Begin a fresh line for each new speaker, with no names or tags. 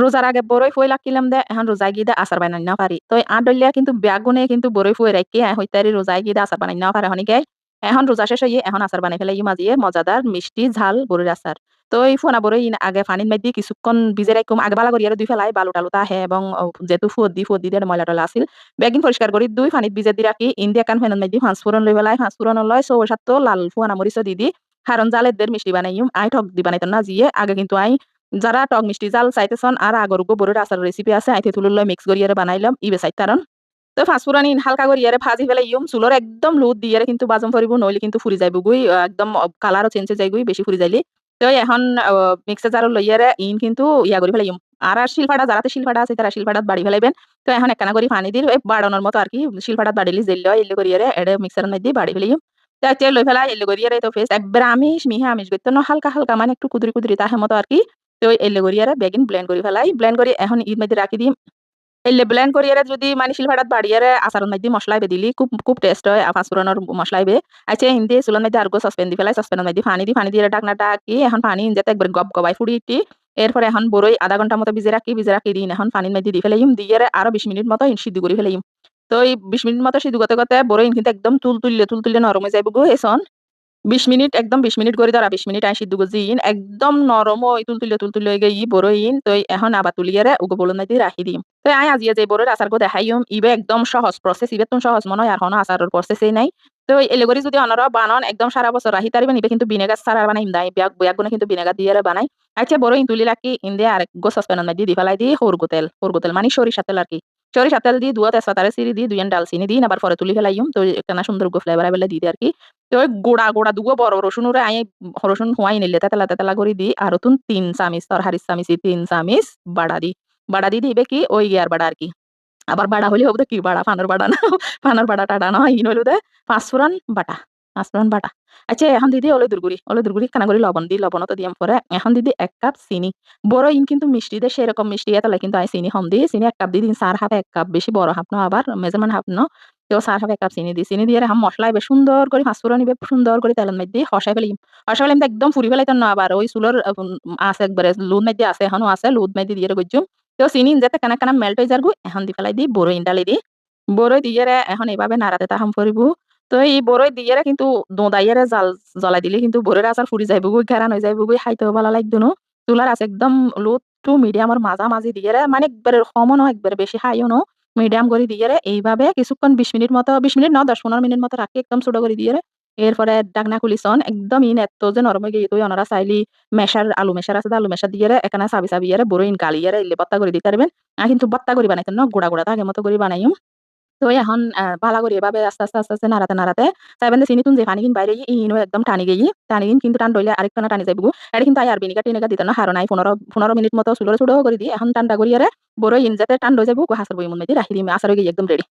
রোজার আগে বড়ই ফুয়ে লাকিলাম দে, এখন রোজায় গিয়ে আচার বানাই না পারি তো ডলিয়া কিন্তু বেগুনে কিন্তু বড়ই ফুয়ে রাখি হইতারি রোজায় গিয়ে আচার বানাই না পারে হনিকে। এখন রোজা শেষ হয়ে এখন আচার বানাই ফেলাই মাঝিয়ে মজাদার মিষ্টি, ঝাল বড়ির আচার তো এই ফোনা বড়ই আগে পানির মধ্যে কিছুক্ষণ ভিজে রাখুম আগে বালা করি আর দুই ফেলাই বালু টালু আহে এবং যেহেতু ফুট দি ফুট দিয়ে ময়লা টলা আছিল। বেগিন পরিষ্কার করি দুই পানিত ভিজে দি রাখি ইন্ডিয়া কান ফেনের মধ্যে ফাঁস ফুরন লই পেলাই ফাঁস ফুরন লয় সৌ সাত লাল ফুয়ানা মরিচ দি দি হারন জালের দের মিষ্টি বানাইম আই ঠক দি বানাইতাম না জিয়ে আগে কিন্তু আই যারা টক মিষ্টি জাল চাইতেছন আর আগর বড় আচার রেসিপি আছে আইতে তুলুল মিক্স করিয়ারে বানাইলাম ইবে চাইতারন তো ফাঁসফুরানি হালকা করে ইয়ারে ভাজি ফেলে ইউম চুলোর একদম লুদ দিয়ে কিন্তু বাজম ফরিব নইলে কিন্তু ফুরি যাইব গুই একদম কালারও চেঞ্জ হয়ে যাইগুই বেশি ফুরি যাইলি। তো এখন মিক্সার জারো লইয়ারে ইন কিন্তু ইয়া করে ফেলাই আর আর শিলফাটা যারাতে শিলফাটা আছে তারা শিলফাটাত বাড়ি ফেলাইবেন তো এখন একখানা করে পানি দিয়ে বাড়ানোর মতো আর কি শিলফাটাত বাড়িলি জেল এলে করিয়ারে এডে মিক্সার মধ্যে বাড়ি ফেলাইম তো তেল লই ফেলাই এলে করিয়ারে তো ফেস একবার আমিষ, মিহে আমিষ করতে হালকা হালকা মানে একটু কুদরি কুদরি তাহে মতো আর কি তো এলে করিয়ারে বেগিন ব্লেন্ড করে ফেলাই ব্লেন্ড করে এখন ঈদ মধ্যে রাখি দিই এলে ব্লেন্ড করিয়ারে যদি মানে শিলভাড়াত বাড়িয়ারে আচারন মধ্যে মশলাইবে দিলি, খুব খুব টেস্ট হয় পাঁচফোড়নের মশলাইবে আচ্ছা হিন্দি চুলার মধ্যে আর সসপেন দি ফেলাই সসপেনের মধ্যে পানি দি, পানি দিয়ে ডাকনা ডাকি এখন পানি যাতে একবার গব গবাই ফুড়ি ইটি এরপরে এখন বড়ই আধা ঘণ্টা মতো ভিজে রাখি ভিজে রাখি দিন এখন পানির মধ্যে দিয়ে ফেলাইম দিয়ে আরও বিশ মিনিট মতো সিদ্ধ করে ফেলাইম। তো এই বিশ মিনিট মতো সিদ্ধ করতে করতে বড়ই কিন্তু একদম তুল তুললে তুল তুললে নরম হয়ে যাইব গো এসন বিশ মিনিট, একদম বিশ মিনিট করে ধরা বিশ মিনিট আই সিদ্ধ ইন একদম নরম ওই তুল তুলে তুল তুলে গে ই বড় ইন তো এখন আবার তুলিয়ারে উগো বলুন নাই রাখি দিম। তো আই আজি যে বড় আচার গো দেখাইম ইবে একদম সহজ প্রসেস ইবে তুমি সহজ মনে হয়, আর কোনো আচারের প্রসেসই নাই। তো এলেগরি যদি অনরা বানান, একদম সারা বছর রাহি তারিবেন, ইবে কিন্তু বিনেগার সারা বানাই দাই বিয়াক বিয়াক গুনে কিন্তু বিনেগার দিয়ে বানাই। আচ্ছা বড় ইন তুলি রাখি ইন্দে আর গো সসপ্যানের মধ্যে দি ফেলাই দি হরগো তেল হরগো তেল মানে সরিষা তেল আর কি। সরিষা তেল দিয়ে দুয়া তেজপাতারে সিরি দিয়ে দুইন ডালচিনি দিন আবার পরে তুলি ফেলাইম, তো একটা সুন্দর গো ফ্লেভার আবেলা দিয়ে আর কি। তো গোড়া গোড়া দুগো, বড় রসুন উড়ে আই রসুন হুয়াই নিলে, তেতলা তেতলা করে দি, আর তুন তিন চামিচ তরহারি চামিচ তিন চামিচ বাড়া দি। বাড়া দি দিবে কি, ওই গিয়ার বাড়া আর কি। আবার বাড়া হলে হবে কি বাড়া, ফানোর বাড়া না, ফানোর বাড়া টাটা না, ইন হইল দে পাঁচফোড়ন বাটা পাঁচফোড়ন বাটা। আচ্ছা এখন দিদি ওলে দুর্গুড়ি ওলে দুর্গুড়ি কানা করে লবণ দি লবণ তো দিয়াম পরে। এখন দিদি এক কাপ চিনি। বড় ইন কিন্তু মিষ্টি দে, সেরকম মিষ্টি এতলে কিন্তু আই চিনি হম দি। চিনি এক কাপ দি দিন, চার হাফ, এক কাপ, বেশি বড় হাফ ন, আবার মেজারমেন্ট হাফ ন। হাফ এক কাপ চিনি দি, চিনি দিয়ে হাম মশলা এবার সুন্দর করে পাঁচফোড়ন নিবে সুন্দর করে তেলের মধ্যে হসাই ফেলিম হসাই ফেলিম একদম ফুরি ফেলাইতাম না আবার ওই চুলোর আছে একবারে লুদ মধ্যে আছে, এখনও আছে লুদ মধ্যে দিয়ে গজুম তো চিনি যাতে কানা কানা মেল্ট হয়ে যারগু এখন দি ফেলাই দি বড় ইন্ডালি দি। বড়ই দিয়ে এখন এইভাবে নাড়াতে তাহাম ফুরিব তো এই বড়ই দিয়ে কিন্তু দোদাইয়ারে জাল, জ্বলাই দিলে কিন্তু বড়ের আচার ফুরি যাইব গই ঘেরান হয়ে যাইব গই খাইতেও ভালো না। চুলার আছে একদম লো টু মিডিয়ামর মাজা মাঝি দিয়ে মানে একবারে কমও নয় একবারে বেশি হাইও ন। মিডিয়াম করে দিয়ে এইভাবে কিছুক্ষণ বিশ মিনিট মতো, বিশ মিনিট ন দশ পনেরো মিনিট মতো রাখি, একদম ছোট করে দিয়ে এরপরে ডাকনা খুলিছন, একদম ইন এত যে নরম গিয়ে তুই ওনারা চাইলি মেশার, আলু মেশার আছে, আলু মেশার দিয়ে এখানে চাবি চাবি বড় ইন গালিয়ারে ইলে বত্তা করে দিতে পারবেন। আর কিন্তু বত্তা করে বানাইতেন না, গোড়া গোড়া থাকে মতো করে বানাইম। তো এখন ভালো করে এভাবে আস্তে আস্তে আস্তে আস্তে নাড়াতে নাড়াতে চাইবেন চিনি তুন যে পানি কিন বাইরে ইনো একদম টানি গেই টানি কিন কিন্তু টান রইলে আরেকটা টানি যাব এটা কিন্তু আর বিনিকা টিনিকা দিত না হারো নাই পনেরো পনেরো মিনিট মতো চুলোর চুড়ো করে দিই এখন টানটা করিয়ারে বড় ইন যাতে টান রয়ে যাব হাসার বই মনে রাখি দিই আসার গিয়ে একদম রেডি